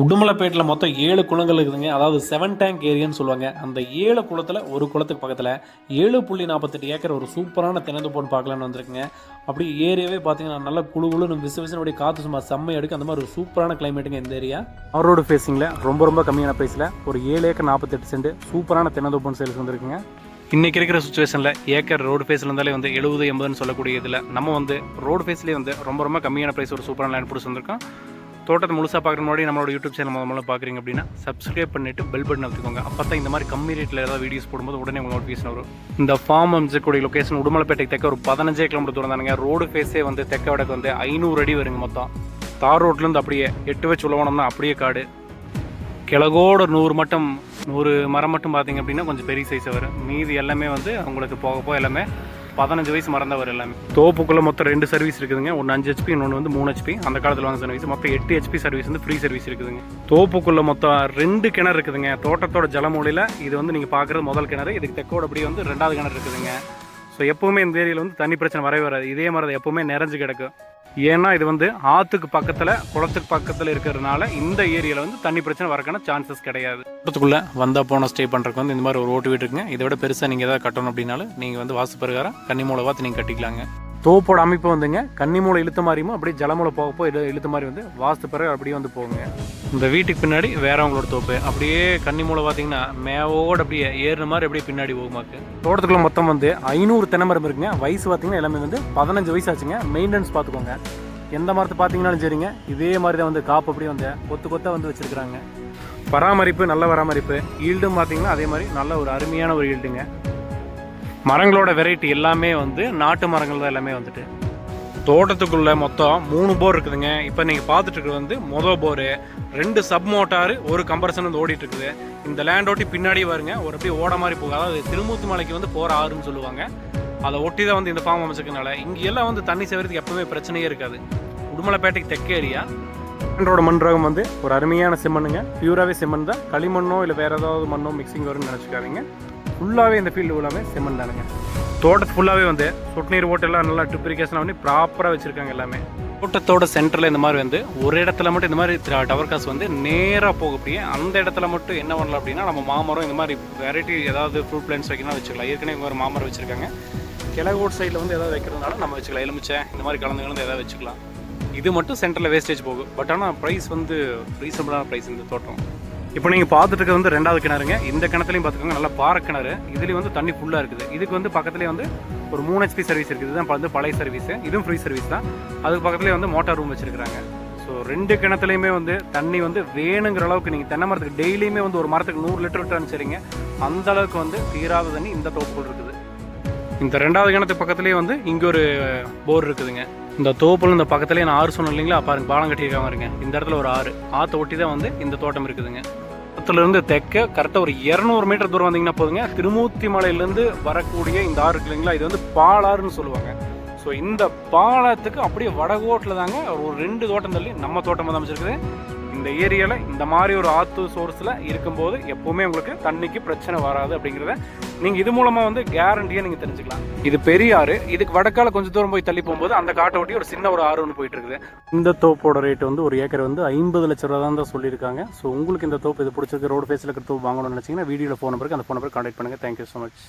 உடுமலைப்பேட்டில் மொத்தம் ஏழு குளங்கள் இருக்குதுங்க. அதாவது செவன் டேங்க் ஏரியான்னு சொல்லுவாங்க. அந்த ஏழு குளத்தில் ஒரு குளத்துக்கு பக்கத்தில் ஏழு புள்ளி நாற்பத்தெட்டு ஏக்கர் ஒரு சூப்பரான திணந்து போட்டு பார்க்கலான்னு வந்திருக்குங்க. அப்படி ஏரியாவே பார்த்தீங்கன்னா நல்ல குழு குழுன்னு விசு விசுன்னு அப்படியே காற்று சும்மா செம்மை எடுக்க அந்த மாதிரி ஒரு சூப்பரான கிளைமேட்டுங்க இந்த ஏரியா. ரோடு ஃபேஸிங்கில் ரொம்ப ரொம்ப கம்மியான ப்ரைஸில் ஒரு ஏழு ஏக்கர் நாற்பத்தெட்டு சென்ட் சூப்பரான திணந்தோப்பன் சேல்ஸ் வந்திருக்குங்க. இன்றைக்கி இருக்கிற சுச்சுவேஷனில் ஏக்கர் ரோடு ஃபேஸில் இருந்தாலே வந்து எழுபது எண்பதுன்னு சொல்லக்கூடிய இதில் நம்ம வந்து ரோடு ஃபேஸ்லேயே வந்து ரொம்ப ரொம்ப கம்மியான ப்ரைஸ் ஒரு சூப்பரான லேண்ட் பிடிச்சி வந்திருக்கோம். தோட்டத்தை முழுசாக பார்க்குற முன்னாடி நம்மளோட யூடியூப் சேனல் முதல்ல பார்க்குறீங்க அப்படின்னா சப்ஸ்கிரைப் பண்ணிட்டு பெல் பட்டன் அழுத்திக்கோங்க. அப்போ தான் இந்த மாதிரி கம்மி ரேட்டில் ஏதாவது வீடியோஸ் போடும்போது உடனே உங்களுக்கு நோட்டிஃபிகேஷன் வரும். இந்த ஃபார்ம் அமைச்சக்கூடிய லொக்கேஷன் உடுமலைப்பேட்டைக்கு தெக்க ஒரு பதினஞ்சே கிலோமீட்டர் தூரம் தானுங்க. ரோடு ஃபேஸே வந்து தெக்க வடக்கு வந்து ஐநூறு அடி வருங்க மொத்தம். தார் ரோட்லேருந்து அப்படியே எட்டு வச்சு உழவனம்னா அப்படியே காடு. கிழகோட நூறு மட்டும் நூறு மரம் மட்டும் பார்த்தீங்க அப்படின்னா கொஞ்சம் பெரிய சைஸ் வரும். மீதி எல்லாமே வந்து உங்களுக்கு போக போக எல்லாமே பதினஞ்சு வயசு மறந்தவர் எல்லாமே. தோப்புக்குள்ளே மொத்தம் ரெண்டு சர்வீஸ் இருக்குதுங்க. ஒன்று அஞ்சு ஹெச்பி இன்னொன்று வந்து மூணு ஹெச்பி அந்த காலத்தில் வாங்க சர்வீஸ் மொத்தம் எட்டு ஹெச்பி சர்வீஸ் வந்து ஃப்ரீ சர்வீஸ் இருக்குதுங்க. தோப்புக்குள்ளே மொத்தம் ரெண்டு கிணறு இருக்குதுங்க. தோட்டத்தோட ஜலமூலையில் இது வந்து நீங்கள் பார்க்குறது முதல் கிணறு. இதுக்கு தெக்கோட அப்படியே வந்து ரெண்டாவது கிணறு இருக்குதுங்க. ஸோ எப்போவுமே இந்த ஏரியாவில் வந்து தண்ணி பிரச்சனை வரவே வராது. இதே மாதிரி தான் எப்போவுமே நிறைஞ்சு கிடக்கும். ஏன்னா இது வந்து ஆற்றுக்கு பக்கத்தில் குளத்துக்கு பக்கத்தில் இருக்கிறதுனால இந்த ஏரியாவில் வந்து தண்ணி பிரச்சனை வரக்கான சான்சஸ் கிடையாது. குளத்துக்குள்ளே வந்தால் போனால் ஸ்டே பண்ணுறதுக்கு வந்து இந்த மாதிரி ஒரு ஓட்டு வீடு இருக்குங்க. இதை விட பெருசாக நீங்கள் ஏதாவது கட்டணும் அப்படின்னாலும் நீங்கள் வந்து வாசு பிரகாரம் கன்னி மூலவாத்து நீங்கள் கட்டிக்கலாங்க. தோப்போட அமைப்பு வந்துங்க. கன்னி மூளை இழுத்த மாதிரியும் அப்படியே ஜலமூலை போக போக இழுத்த மாதிரி வந்து வாஸ்து பிறகு அப்படியே வந்து போகுங்க. இந்த வீட்டுக்கு பின்னாடி வேறவங்களோட தோப்பு. அப்படியே கன்னி மூளை பார்த்தீங்கன்னா மேவோடு அப்படியே ஏறுன மாதிரி அப்படியே பின்னாடி போகுமாக்கு தோட்டத்துக்குள்ள மொத்தம் வந்து ஐநூறு தென்னை மரம் இருக்குங்க. வயசு பார்த்தீங்கன்னா எல்லாமே வந்து பதினஞ்சு வயசு ஆச்சுங்க. மெயின்டெனன்ஸ் பார்த்துக்கோங்க. எந்த மரத்தை பார்த்தீங்கன்னாலும் சரிங்க. இதே மாதிரி தான் வந்து காப்பு அப்படியே வந்து கொத்து கொத்தாக வந்து வச்சுருக்குறாங்க. பராமரிப்பு நல்ல பராமரிப்பு. ஈல்டும் பார்த்தீங்கன்னா அதே மாதிரி நல்ல ஒரு அருமையான ஒரு ஈல்டுங்க. மரங்களோட வெரைட்டி எல்லாமே வந்து நாட்டு மரங்கள் தான் எல்லாமே வந்துட்டு. தோட்டத்துக்குள்ளே மொத்தம் மூணு போர் இருக்குதுங்க. இப்போ நீங்கள் பார்த்துட்டு இருக்கிறது வந்து மொதல் போரு ரெண்டு சப் மோட்டார் ஒரு கம்பரசன் வந்து ஓடிட்டு இருக்குது இந்த லேண்ட் ஓட்டி பின்னாடி வருங்க ஒரு அப்படியே ஓட மாதிரி போகும் அதாவது திருமூத்து மலைக்கு வந்து போகிற ஆறுன்னு சொல்லுவாங்க. அதை ஒட்டி தான் வந்து இந்த ஃபார்ம் அமைச்சிருக்கனால இங்கே எல்லாம் வந்து தண்ணி சேவறதுக்கு எப்பவுமே பிரச்சனையே இருக்காது. உடுமலைப்பேட்டைக்கு தெற்க ஏரியா மண்ணோட மண் ரகம் வந்து ஒரு அருமையான செம்மண்ணுங்க பியூராகவே செம்மண் தான். களிமண்ணோ இல்லை வேறு ஏதாவது மண்ணோ மிக்சிங் வரும்னு நினச்சிக்காதீங்க. ஃபுல்லாகவே இந்த ஃபீல்டு ஃபுல்லாகவே செம்மண் தானுங்க. தோட்டத்து ஃபுல்லாகவே வந்து சொட்டு நீர் ஓட்டெல்லாம் நல்லா ட்ரிப்ரிகேஷன் பண்ணி ப்ராப்பராக வச்சுருக்காங்க எல்லாமே. தோட்டத்தோட சென்டரில் இந்த மாதிரி வந்து ஒரு இடத்துல மட்டும் இந்த மாதிரி டவர் காசு வந்து நேராக போகக்கூடிய அந்த இடத்துல மட்டும் என்ன பண்ணலாம் அப்படின்னா நம்ம மாமரம் இந்த மாதிரி வெரைட்டி ஏதாவது ஃப்ரூட் பிளான்ஸ் வைக்கணும் வச்சுக்கலாம். ஏற்கனவே இந்த ஒரு மாமரம் வச்சுருக்காங்க. கிழக்கோட் சைடில் வந்து எதாவது வைக்கிறதுனால நம்ம வச்சுக்கலாம். எலுமிச்சை இந்த மாதிரி கலந்து கலந்து எதாவது வச்சுக்கலாம். இது மட்டும் சென்டரில் வேஸ்டேஜ் போகும். பட் ஆனால் ப்ரைஸ் வந்து ரீசனபிளான ப்ரைஸ் இந்த தோட்டம். இப்போ நீங்கள் பார்த்துட்டு வந்து ரெண்டாவது கிணறுங்க. இந்த கிணத்துலையும் பார்த்துக்கோங்க நல்லா பாறை கிணறு. இதுலேயும் வந்து தண்ணி ஃபுல்லாக இருக்குது. இதுக்கு வந்து பக்கத்துலேயே வந்து ஒரு மூணு ஹெச்பி சர்வீஸ் இருக்குது. இதுதான் வந்து பழைய சர்வீஸ் இதுவும் ஃப்ரீ சர்வீஸ் தான். அதுக்கு பக்கத்துலேயே வந்து மோட்டார் ரூம் வச்சிருக்காங்க ஸோ ரெண்டு கிணத்துலையுமே வந்து தண்ணி வந்து வேணுங்கிற அளவுக்கு நீங்கள் தென்னை மரத்துக்கு டெய்லியுமே வந்து ஒரு மரத்துக்கு நூறு லிட்டர் விட்டாலும் சரிங்க அந்த அளவுக்கு வந்து தீராத தண்ணி இந்த தோப்புகள் இருக்குது. இந்த ரெண்டாவது கிணத்துக்கு பக்கத்துலேயே வந்து இங்கே ஒரு போர் இருக்குதுங்க. இந்த தோப்பில் இந்த பக்கத்துலேயே நான் ஆறு சொன்னேன் இல்லைங்களா? பாருங்க பாலம் கட்டியிருக்காங்க இருங்க இந்த இடத்துல ஒரு ஆறு. ஆற்றை ஒட்டி தான் வந்து இந்த தோட்டம் இருக்குதுங்க. பக்கத்துல இருந்து தெற்க கரெக்டாக ஒரு இரநூறு மீட்டர் தூரம் வந்தீங்கன்னா போதுங்க. திருமூர்த்தி மலையிலேருந்து வரக்கூடிய இந்த ஆறு இருக்கு இல்லைங்களா? இது வந்து பாலாறுன்னு சொல்லுவாங்க. ஸோ இந்த பாலத்துக்கு அப்படியே வடகோட்டில் தாங்க ஒரு ரெண்டு தோட்டம் தள்ளி நம்ம தோட்டம் வந்து அமைச்சிருக்குது. இந்த ஏரியாவில் இந்த மாதிரி ஒரு ஆற்று சோர்ஸில் இருக்கும்போது எப்போவுமே உங்களுக்கு தண்ணிக்கு பிரச்சனை வராது அப்படிங்கிறத நீங்கள் இது மூலமாக வந்து கேரண்டியாக நீங்கள் தெரிஞ்சுக்கலாம். இது பெரிய ஆறு இதுக்கு வடக்கால கொஞ்சம் தூரம் போய் தள்ளி போகும்போது அந்த காட்டை ஒட்டி ஒரு சின்ன ஒரு ஆறு ஒன்று போயிட்டு இருக்குது இந்த தோப்போட ரேட் வந்து ஒரு ஏக்கர் வந்து ஐம்பது லட்ச ரூபா தான் தான் சொல்லியிருக்காங்க. ஸோ உங்களுக்கு இந்த தோப்பு இது பிடிச்சிருக்கு ரோடு ஃபேஸில் இருக்கிற தோப்பு வாங்கணும்னு நினச்சிங்கன்னா வீடியோவில் ஃபோன் நம்பருக்கு அந்த ஃபோன் நம்பருக்கு கான்டாக்ட் பண்ணுங்கள் தேங்க்யூ ஸோ மச்